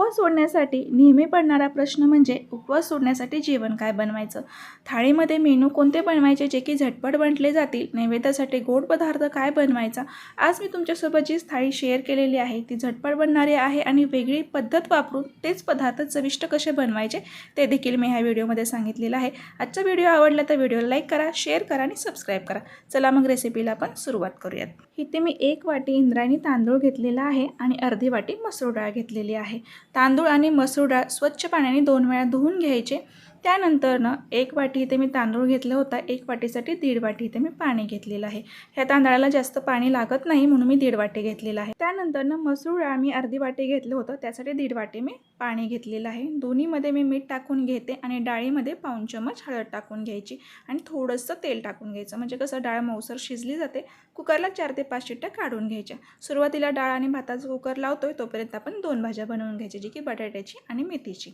उपवास सोडण्यासाठी नेहमी पडणारा प्रश्न म्हणजे उपवास सोडण्यासाठी जेवण काय बनवायचं? थाळीमध्ये मेनू कोणते बनवायचे जे की झटपट बनले जातील? नैवेद्यासाठी गोड पदार्थ काय बनवायचा? आज मी तुमच्यासोबत जी थाळी शेअर केलेली आहे ती झटपट बनणारी आहे आणि वेगळी पद्धत वापरून तेच पदार्थ चविष्ट कसे बनवायचे ते देखील मी ह्या व्हिडिओमध्ये सांगितलेलं आहे. आजचा व्हिडिओ आवडला तर व्हिडिओला लाईक करा शेअर करा आणि सबस्क्राईब करा. चला मग रेसिपीला आपण सुरुवात करूयात. इथे मी एक वाटी इंद्रायणी तांदूळ घेतलेला आहे आणि अर्धी वाटी मसूर डाळ घेतलेली आहे. तांदूळ आणि मसूर डाळ स्वच्छ पाण्याने दोन वेळा धुवून घ्यायचे. त्यानंतरनं एक वाटी इथे मी तांदूळ घेतला होता. एक वाटीसाठी दीड वाटी इथे मी पाणी घेतलेलं आहे. ह्या तांदळाला जास्त पाणी लागत नाही म्हणून मी दीड वाटी घेतलेलं आहे. त्यानंतरनं मसूर डाळ मी अर्धी वाटी घेतलं होतं. त्यासाठी दीड वाटी मी पाणी घेतलेलं आहे. दोन्हीमध्ये मी मीठ टाकून घेते आणि डाळीमध्ये पाऊण चमच हळद टाकून घ्यायची आणि थोडंसं तेल टाकून घ्यायचं. म्हणजे कसं डाळ मऊसर शिजली जाते. कुकरला चार ते पाच शिट्ट्या काढून घ्यायच्या. सुरुवातीला डाळ आणि भाताचा कुकर लावतोय तोपर्यंत आपण दोन भाज्या बनवून घ्यायच्या जी की बटाट्याची आणि मेथीची.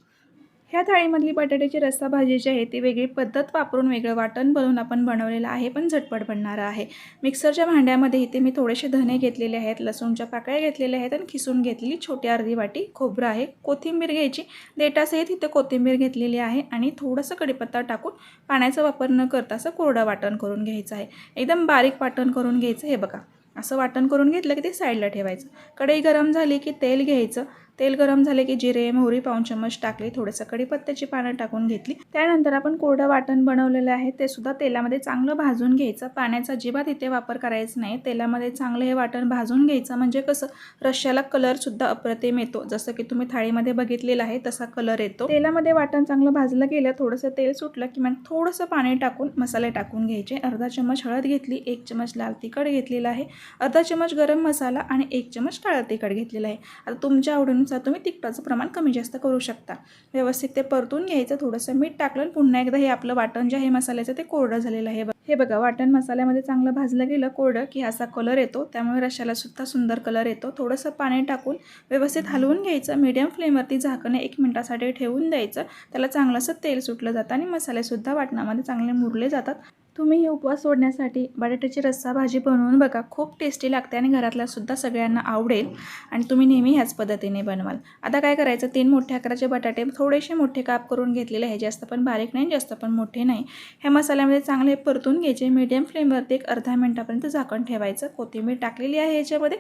ह्या थाळीमधली बटाट्याची रस्सा भाजी जी आहे ती वेगळी पद्धत वापरून वेगळं वाटण बनवून आपण बनवलेलं आहे पण झटपट बनणारं आहे. मिक्सरच्या भांड्यामध्ये इथे मी थोडेसे धने घेतलेले आहेत लसूणच्या पाकळ्या घेतलेल्या आहेत आणि खिसून घेतलेली छोटी अर्धी वाटी खोबरं आहे. कोथिंबीर घ्यायची देटासहित इथे कोथिंबीर घेतलेली आहे आणि थोडंसं कडीपत्ता टाकून पाण्याचा वापर न करता असं कोरडं वाटण करून घ्यायचं आहे. एकदम बारीक वाटण करून घ्यायचं हे बघा. असं वाटण करून घेतलं की ते साईडला ठेवायचं. कढई गरम झाली की तेल घ्यायचं. तेल गरम झाले की जिरे मोहरी पाऊन चम्मच टाकली थोडंसं कढीपत्त्याची पानं टाकून घेतली. त्यानंतर आपण कोरडं वाटण बनवलेलं आहे ते सुद्धा तेलामध्ये चांगलं भाजून घ्यायचं. पाण्याचा अजिबात इथे वापर करायचा नाही. तेलामध्ये चांगलं हे वाटण भाजून घ्यायचं. म्हणजे कसं रश्याला कलरसुद्धा अप्रतिम येतो. जसं की तुम्ही थाळीमध्ये बघितलेलं आहे तसा कलर येतो. तेलामध्ये वाटण चांगलं भाजलं गेलं थोडंसं तेल सुटलं की मग थोडंसं पाणी टाकून मसाले टाकून घ्यायचे. अर्धा चम्मच हळद घेतली एक चम्मच लाल तिखट घेतलेला आहे. अर्धा चम्मच गरम मसाला आणि एक चम्मच काळा तिखट घेतलेला आहे. आता तुमच्या आवडून तुमचा तुम्ही तिखटाचं प्रमाण कमी जास्त करू शकता. व्यवस्थित ते परतून घ्यायचं थोडंसं मीठ टाकलं आणि पुन्हा एकदा हे आपलं वाटण जे आहे मसाल्याचं ते कोरडं झालेलं आहे. हे बघा वाटण मसाल्यामध्ये चांगलं भाजलं गेलं कोरडं की असा कलर येतो. त्यामुळे रशाला सुद्धा सुंदर कलर येतो. थोडंसं पाणी टाकून व्यवस्थित हलवून घ्यायचं. मीडियम फ्लेमवरती झाकणं एक मिनटासाठी ठेवून द्यायचं. त्याला चांगलंसं तेल सुटलं जातं आणि मसालेसुद्धा वाटणामध्ये चांगले मुरले जातात. तुम्ही हे उपवास सोडण्यासाठी बटाट्याची रस्सा भाजी बनवून बघा. खूप टेस्टी लागते आणि घरातल्यासुद्धा सगळ्यांना आवडेल. आणि तुम्ही नेहमी ह्याच पद्धतीने बनवाल. आता काय करायचं? तीन मोठ्या आकाराचे बटाटे थोडेसे मोठे काप करून घेतलेले आहे. जास्त पण बारीक नाही जास्त पण मोठे नाही. ह्या मसाल्यामध्ये चांगले परतून घ्यायचे. मीडियम फ्लेमवरती एक अर्धा मिनटापर्यंत झाकण ठेवायचं. कोथिंबीर टाकलेली आहे ह्याच्यामध्ये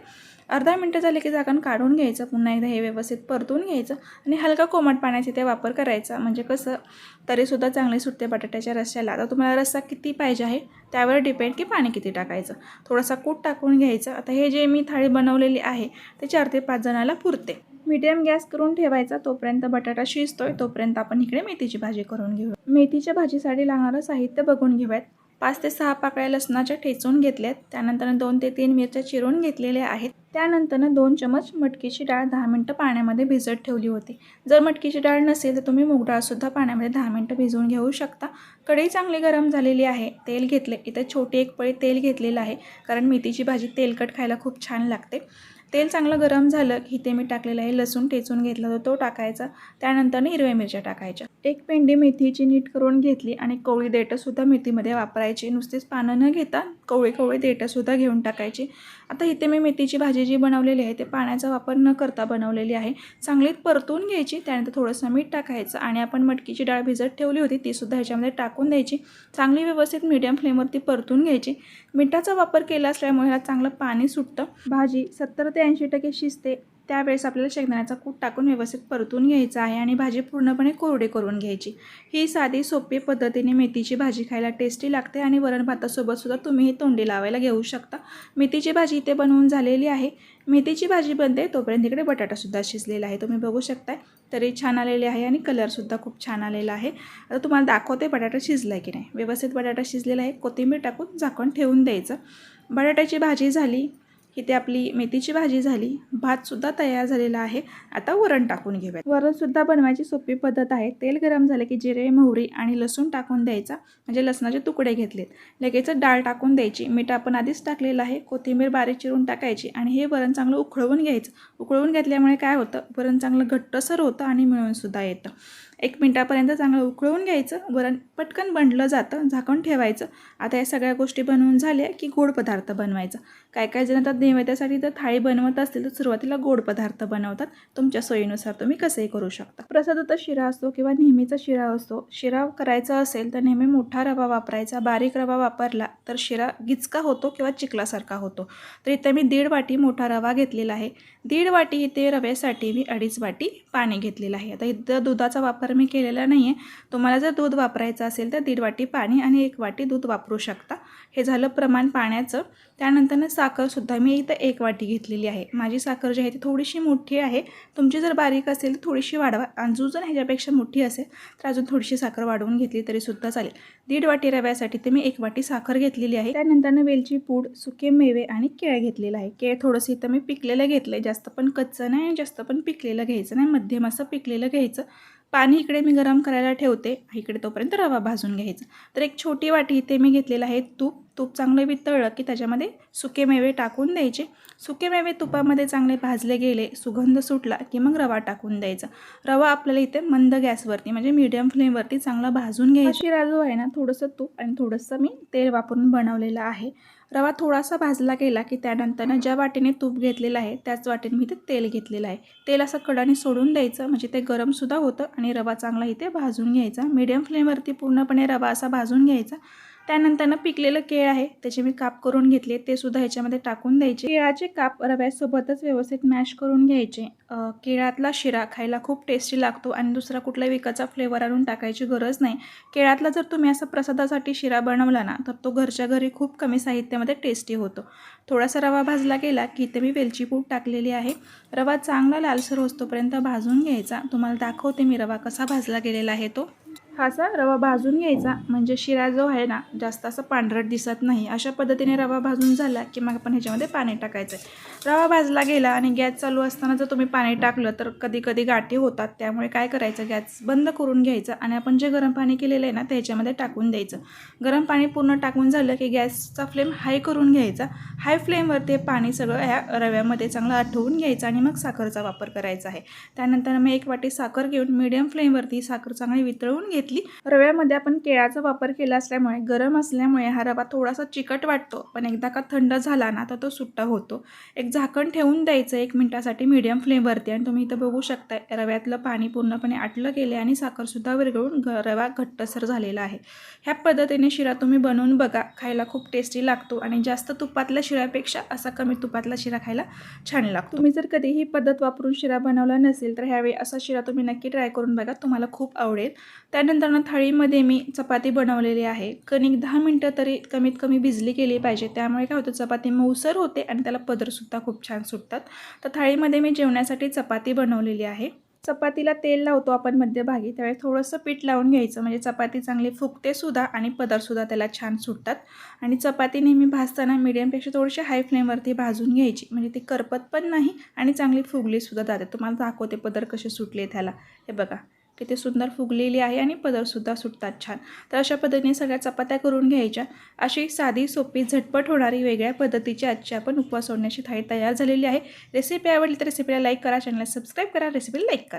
अर्धा मिनटं झाले की झाकण काढून घ्यायचं. पुन्हा एकदा हे व्यवस्थित परतून घ्यायचं. आणि हलका कोमट पाण्याचा ते वापर करायचा. म्हणजे कसं? तरीसुद्धा चांगले सुटते बटाट्याच्या रस्स्याला आता तुम्हाला रस्सा किती पाहिजे आहे त्यावर डिपेंड की पाणी किती टाकायचं. थोडासा कूट टाकून घ्यायचं. आता हे जे मी थाळी बनवलेली आहे ते चार ते पाच जणाला पुरते. मीडियम गॅस करून ठेवायचा तोपर्यंत बटाटा शिजतोय तोपर्यंत आपण इकडे मेथीची भाजी करून घेऊ मेथीच्या भाजीसाठी लागणारं साहित्य बघून घेऊयात. पाच ते सहा पाकळ्या लसणाच्या ठेचून घेतल्यात. त्यानंतर दोन ते तीन मिरच्या चिरून घेतलेल्या आहेत. त्यानंतर दोन चमच मटकीची डाळ दहा मिनटं पाण्यामध्ये भिजत ठेवली होती. जर मटकीची डाळ नसेल तर तुम्ही मूगडाळसुद्धा पाण्यामध्ये दहा मिनटं भिजवून घेऊ शकता. कढई चांगली गरम झालेली आहे. तेल घेतले इथे छोटी एक पळी तेल घेतलेलं आहे. कारण मेथीची भाजी तेलकट खायला खूप छान लागते. तेल चांगलं गरम झालं की ते मी टाकलेलं आहे लसूण ठेचून घेतला होता तो टाकायचा. त्यानंतर हिरव्या मिरच्या टाकायच्या. एक पेंडी मेथीची नीट करून घेतली आणि कोवळी देठंसुद्धा मेथीमध्ये वापरायची. नुसतीच पानं न घेता कोवळी कोवळी देठंसुद्धा घेऊन टाकायची. आता इथे मी मेथीची भाजी जी बनवलेली आहे ते पाण्याचा वापर न करता बनवलेली आहे. चांगलीत परतून घ्यायची त्यानंतर थोडंसं मीठ टाकायचं आणि आपण मटकीची डाळ भिजत ठेवली होती तीसुद्धा ह्याच्यामध्ये टाकून द्यायची. चांगली व्यवस्थित मीडियम फ्लेमवरती परतून घ्यायची. मिठाचा वापर केला असल्यामुळे ह्याला चांगलं पाणी सुटतं. भाजी सत्तर ते ऐंशी टक्के शिजते. त्यावेळेस आपल्याला शेंगदाण्याचा कूट टाकून व्यवस्थित परतून घ्यायचा आहे आणि भाजी पूर्णपणे कोरडे करून घ्यायची. ही साधी सोपी पद्धतीने मेथीची भाजी खायला टेस्टी लागते आणि वरण भातासोबतसुद्धा तुम्ही ही तोंडी लावायला घेऊ शकता. मेथीची भाजी इथे बनवून झालेली आहे. मेथीची भाजी बनते तोपर्यंत इकडे बटाटासुद्धा शिजलेला आहे. तुम्ही बघू शकताय तरी छान आलेले आहे आणि कलरसुद्धा खूप छान आलेला आहे. आता तुम्हाला दाखवते बटाटा शिजला आहे की नाही. व्यवस्थित बटाटा शिजलेला आहे. कोथिंबीर टाकून झाकण ठेवून द्यायचं. बटाट्याची भाजी झाली इथे आपली मेथीची भाजी झाली भातसुद्धा तयार झालेला आहे. आता वरण टाकून घेऊयात. वरणसुद्धा बनवायची सोपी पद्धत आहे. तेल गरम झालं की जिरे मोहरी आणि लसूण टाकून द्यायचा. म्हणजे लसणाचे तुकडे घेतलेत. लगेच डाळ टाकून द्यायची. मीठ आपण आधीच टाकलेलं आहे. कोथिंबीर बारीक चिरून टाकायची आणि हे वरण चांगलं उकळवून घ्यायचं. उकळवून घेतल्यामुळे काय होतं? वरण चांगलं घट्टसर होतं आणि मिळूनसुद्धा येतं. एक मिनटापर्यंत चांगलं उकळून घ्यायचं. वरण पटकन बनलं जातं. झाकण ठेवायचं. आता या सगळ्या गोष्टी बनवून झाल्या की गोड पदार्थ बनवायचा. काय काय जण आता नैवेद्यासाठी जर थाळी बनवत असतील तर सुरुवातीला गोड पदार्थ बनवतात. तुमच्या सोयीनुसार तुम्ही कसंही करू शकता. प्रसाद तर शिरा असतो किंवा नेहमीचा शिरा असतो. शिरा करायचा असेल तर नेहमी मोठा रवा वापरायचा बारीक रवा वापरला तर शिरा गिचका होतो किंवा चिखलासारखा होतो. तर इथे मी दीड वाटी मोठा रवा घेतलेला आहे. दीड वाटी इथे रव्यासाठी मी अडीच वाटी पाणी घेतलेलं आहे. आता इथं दुधाचा वापर मी केलेला नाही आहे तुम्हाला जर दूध वापरायचं असेल तर दीड वाटी पाणी आणि एक वाटी दूध वापरू शकता. हे झालं प्रमाण पाण्याचं. त्यानंतरनं साखरसुद्धा मी इथं एक वाटी घेतलेली आहे. माझी साखर जी आहे ती थोडीशी मोठी आहे. तुमची जर बारीक असेल तर थोडीशी वाढवा. अजून जर ह्याच्यापेक्षा मोठी असेल तर अजून थोडीशी साखर वाढवून घेतली तरीसुद्धा चालेल. दीड वाटी रव्यासाठी तर मी एक वाटी साखर घेतलेली आहे. त्यानंतरनं वेलची पूड सुके मेवे आणि केळ घेतलेलं आहे. केळ थोडंसं इथं मी पिकलेलं घेतलं आहे जास्त पण कच्चं नाही जास्त पण पिकलेलं घ्यायचं नाही. मध्यम असं पिकलेलं घ्यायचं. पाणी इकडे मी गरम करायला ठेवते. इकडे तोपर्यंत रवा भाजून घ्यायचा. तर एक छोटी वाटी इथे मी घेतलेलं आहे तूप. तूप चांगलं वितळलं की त्याच्यामध्ये सुके मेवे टाकून द्यायचे. सुके मेवे तुपामध्ये चांगले भाजले गेले सुगंध सुटला की मग रवा टाकून द्यायचा. रवा आपल्याला इथे मंद गॅसवरती म्हणजे मीडियम फ्लेमवरती चांगला भाजून घ्यायची. राजू आहे ना थोडंसं तूप आणि थोडंसं मी तेल वापरून बनवलेलं आहे. रवा थोडासा भाजला गेला की त्यानंतरनं ज्या वाटेने तूप घेतलेलं आहे त्याच वाटेने मी ते तेल घेतलेलं आहे. तेल असं कडाने सोडून द्यायचं म्हणजे ते गरमसुद्धा होतं आणि रवा चांगला इथे भाजून घ्यायचा. मीडियम फ्लेमवरती पूर्णपणे रवा असा भाजून घ्यायचा. त्यानंतरनं पिकलेलं केळ आहे त्याचे मी काप करून घेतले ते सुद्धा ह्याच्यामध्ये टाकून द्यायचे. केळाचे काप रव्यासोबतच व्यवस्थित मॅश करून घ्यायचे. केळातला शिरा खायला खूप टेस्टी लागतो आणि दुसरा कुठल्या विकाचा फ्लेवर आणून टाकायची गरज नाही. केळातला जर तुम्ही असं प्रसादासाठी शिरा बनवला ना तर तो घरच्या घरी खूप कमी साहित्यामध्ये टेस्टी होतो. थोडासा रवा भाजला गेला की इथे मी वेलची पूड टाकलेली आहे. रवा चांगला लालसर होतोपर्यंत भाजून घ्यायचा. तुम्हाला दाखवते मी रवा कसा भाजला गेलेला आहे तो. हा असा रवा भाजून घ्यायचा. म्हणजे शिरा जो आहे ना जास्त असं पांढरट दिसत नाही. अशा पद्धतीने रवा भाजून झाला की मग आपण ह्याच्यामध्ये पाणी टाकायचं. आहे रवा भाजला गेला आणि गॅस चालू असताना जर तुम्ही पाणी टाकलं तर कधी कधी गाठी होतात. त्यामुळे काय करायचं? गॅस बंद करून घ्यायचं आणि आपण जे गरम पाणी केलेलं आहे ना त्याच्यामध्ये टाकून द्यायचं. गरम पाणी पूर्ण टाकून झालं की गॅसचा फ्लेम हाय करून घ्यायचा. हाय फ्लेमवर ते पाणी सगळं ह्या रव्यामध्ये चांगलं आठवून घ्यायचं आणि मग साखरचा वापर करायचा आहे. त्यानंतर मी एक वाटी साखर घेऊन मीडियम फ्लेमवरती साखर चांगली वितळून घेते घेतली रव्यामध्ये आपण केळाचा वापर केला असल्यामुळे गरम असल्यामुळे हा रवा थोडासा चिकट वाटतो. पण एकदा का थंड झाला ना तर तो सुट्टा होतो. एक झाकण ठेवून द्यायचं एक मिनटासाठी मीडियम फ्लेमवरती आणि तुम्ही इथं बघू शकताय रव्यातलं पाणी पूर्णपणे आटलं गेले आणि साखरसुद्धा विरघळून ग रवा घट्टसर झालेला आहे. ह्या पद्धतीने शिरा तुम्ही बनवून बघा. खायला खूप टेस्टी लागतो आणि जास्त तुपातल्या शिऱ्यापेक्षा असा कमी तुपातला शिरा खायला छान लागतो. तुम्ही जर कधी ही पद्धत वापरून शिरा बनवला नसेल तर ह्यावेळी असा शिरा तुम्ही नक्की ट्राय करून बघा. तुम्हाला खूप आवडेल. त्यानंतर त्यानंतरनं थाळीमध्ये मी चपाती बनवलेली आहे. कणिक दहा मिनटं तरी कमीत कमी भिजली केली पाहिजे. त्यामुळे काय होतं चपाती मऊसर होते आणि त्याला पदरसुद्धा खूप छान सुटतात. तर थाळीमध्ये मी जेवण्यासाठी चपाती बनवलेली आहे. चपातीला तेल लावतो आपण मध्यभागी. त्यावेळेस थोडंसं पीठ लावून घ्यायचं. म्हणजे चपाती चांगली फुगतेसुद्धा आणि पदरसुद्धा त्याला छान सुटतात. आणि चपाती नेहमी भाजताना मिडियमपेक्षा थोडीशी हाय फ्लेमवरती भाजून घ्यायची. म्हणजे ती करपत पण नाही आणि चांगली फुगलीसुद्धा जाते. तुम्हाला दाखवते पदर कसे सुटले त्याला. हे बघा. किती सुंदर फुगलेली आहे आणि पदरसुद्धा सुटतात छान. तर अशा पद्धतीने सगळ्या चपात्या करून घ्यायच्या. अशी साधी सोपी झटपट होणारी वेगळ्या पद्धतीची आजची आपण उपवास सोडण्याची थाळी तयार झालेली आहे. रेसिपी आवडली तर रेसिपीला लाईक करा चॅनलला सबस्क्राईब करा रेसिपीला लाईक करा.